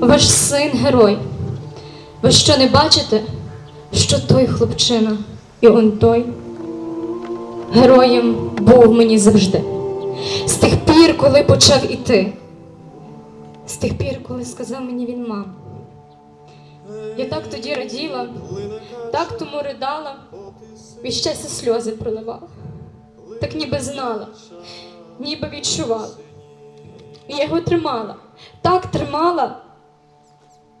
ваш син герой. Ви що не бачите, що той хлопчина і он той героєм був мені завжди. З тих пір, коли почав іти, з тих пір, коли сказав мені він мам. Я так тоді раділа, так тому ридала, від щастя сльози проливала, так ніби знала, ніби відчувала. І я його тримала, так тримала,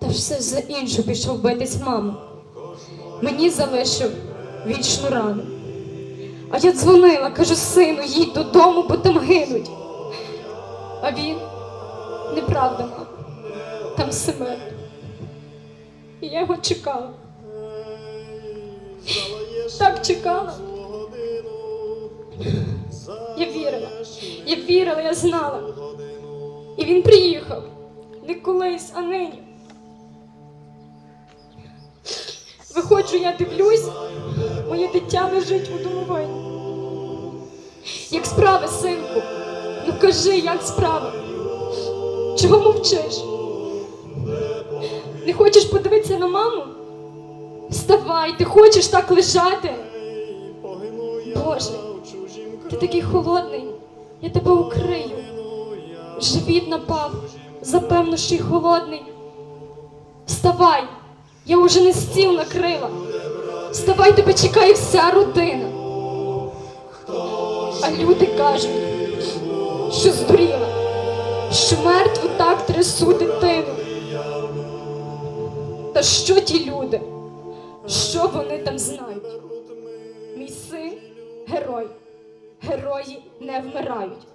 все за іншу пішов битись маму. Мені залишив вічну рану. А я дзвонила, кажу, сину, їдь додому, бо там гинуть. А він неправда, мама, там смерть. І я його чекала. Так чекала. Я вірила, я вірила, я знала. І він приїхав не колись, а нині. Виходжу, я дивлюсь, моє дитя лежить у домовині. Як справи, синку? Ну кажи, як справи? Чого мовчиш? Не хочеш подивитися на маму? Вставай, ти хочеш так лежати? Боже, ти такий холодний, я тебе укрию. Живіт напав, запевно, що й холодний. Вставай, я уже не стіл накрила. Вставай, тебе чекає вся родина. А люди кажуть, що здуріла, що мертву так трясу дитину. Та що ті люди? Що вони там знають? Мій син герой. Герої не вмирають.